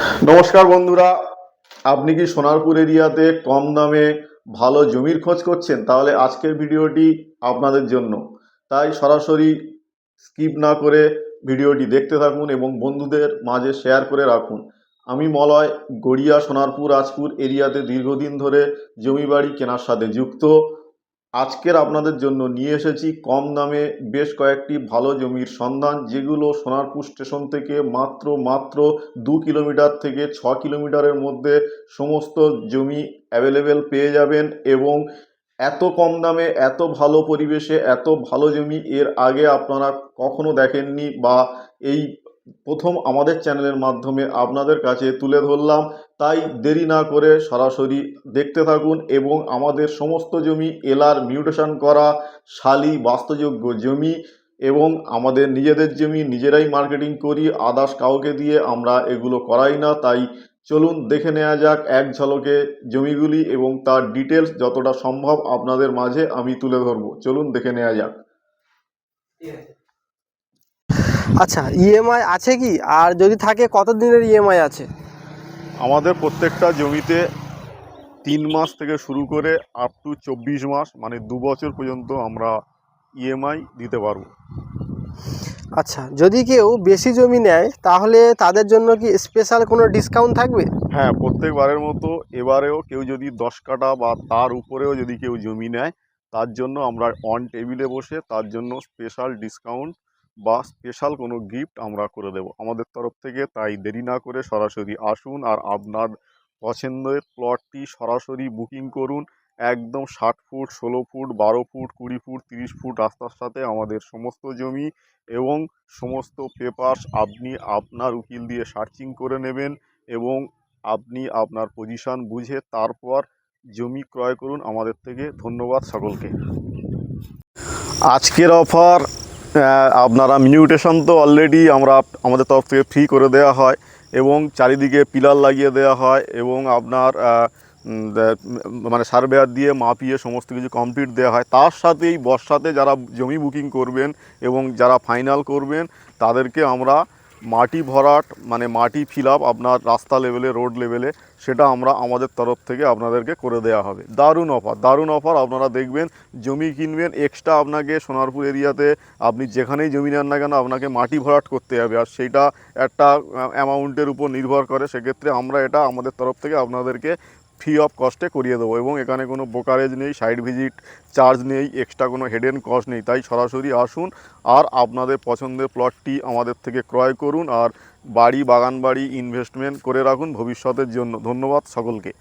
নমস্কার বন্ধুরা, আপনি কি সোনারপুর এরিয়াতে কম দামে ভালো জমির খোঁজ করছেন? তাহলে আজকের ভিডিওটি আপনাদের জন্য। তাই সরাসরি স্কিপ না করে ভিডিওটি দেখতে থাকুন এবং বন্ধুদের মাঝে শেয়ার করে রাখুন। আমি মলয়, গড়িয়া, সোনারপুর, রাজপুর এরিয়াতে দীর্ঘদিন ধরে জমি বাড়ি কেনার সাথে যুক্ত। আজকের আপনাদের জন্য নিয়ে এসেছি কম দামে বেশ কয়েকটি ভালো জমির সন্ধান, যেগুলো সোনারপুর স্টেশন থেকে মাত্র মাত্র দু কিলোমিটার থেকে ছ কিলোমিটারের মধ্যে সমস্ত জমি অ্যাভেলেবেল পেয়ে যাবেন এবং এত কম দামে, এত ভালো পরিবেশে, এত ভালো জমি এর আগে আপনারা কখনো দেখেননি বা এই প্রথম আমাদের চ্যানেলের মাধ্যমে আপনাদের কাছে তুলে ধরলাম। তাই দেরি না করে সরাসরি দেখতে থাকুন এবং আমাদের সমস্ত জমি, এলার মিউটেশন করা শালি বাস্তযোগ্য জমি এবং আমাদের নিজেদের জমি নিজেরাই মার্কেটিং করি, আদার্স কাউকে দিয়ে আমরা এগুলো করাই না। তাই চলুন দেখে নেওয়া যাক এক ঝলকে জমিগুলি এবং তার ডিটেলস যতটা সম্ভব আপনাদের মাঝে আমি তুলে ধরবো। চলুন দেখে নেওয়া যাক। আচ্ছা ইএমআই আছে কি? আর যদি থাকে কত দিনের ইএমআই আছে? আমাদের প্রত্যেকটা জমিতে তিন মাস থেকে শুরু করে আপ টু চব্বিশ মাস মানে দু বছর পর্যন্ত আমরা ইএমআই দিতে পারব। আচ্ছা যদি কেউ বেশি জমি নেয় তাহলে তাদের জন্য কি স্পেশাল কোনো ডিসকাউন্ট থাকবে? হ্যাঁ প্রত্যেকবারের মতো এবারেও কেউ যদি দশ কাটা বা তার উপরেও যদি কেউ জমি নেয় তার জন্য আমরা অন টেবিলে বসে তার জন্য স্পেশাল ডিসকাউন্ট বা স্পেশাল কোনো গিফট আমরা করে দেব। আমাদের তরফ থেকে তাই দেরি না করে সরাসরি আসুন আর আপনার পছন্দের প্লটটি সরাসরি বুকিং করুন। একদম ষাট ফুট, ষোলো ফুট, বারো ফুট, কুড়ি ফুট, তিরিশ ফুট রাস্তার সাথে আমাদের সমস্ত জমি এবং সমস্ত পেপারস আপনি আপনার উকিল দিয়ে সার্চিং করে নেবেন এবং আপনি আপনার পজিশন বুঝে তারপর জমি ক্রয় করুন। আমাদের থেকে ধন্যবাদ সকলকে। আজকের অফার আপনারা মিউটেশন তো অলরেডি আমরা আমাদের তরফ থেকে ফ্রি করে দেওয়া হয় এবং চারিদিকে পিলার লাগিয়ে দেওয়া হয় এবং আপনার মানে সার্ভেয়ার দিয়ে মাপিয়ে সমস্ত কিছু কমপ্লিট দেওয়া হয়। তার সাথেই বর্ষাতে যারা জমি বুকিং করবেন এবং যারা ফাইনাল করবেন, তাদেরকে আমরা মাটি ভরাট মানে মাটি ফিল আপ আপনার রাস্তা লেভেলে রোড লেভেলে সেটা আমরা আমাদের তরফ থেকে আপনাদেরকে করে দেওয়া হবে। দারুণ অফার দারুণ অফার আপনারা দেখবেন, জমি কিনবেন এক্সট্রা আপনাকে সোনারপুর এরিয়াতে আপনি যেখানেই জমি নেন না কেন, আপনাকে মাটি ভরাট করতে হবে। আর সেইটা একটা অ্যামাউন্টের উপর নির্ভর করে। সেক্ষেত্রে আমরা এটা আমাদের তরফ থেকে আপনাদেরকে ফ্রি অফ কস্টে করিয়ে দেবো এবং এখানে কোনো ব্রোকারেজ নেই সাইড ভিজিট চার্জ নেই এক্সট্রা কোনো হেডেন কস্ট নেই। তাই সরাসরি আসুন আর আপনাদের পছন্দের প্লটটি আমাদের থেকে ক্রয় করুন আর বাড়ি বাগান বাড়ি ইনভেস্টমেন্ট করে রাখুন ভবিষ্যতের জন্য। ধন্যবাদ সকলকে।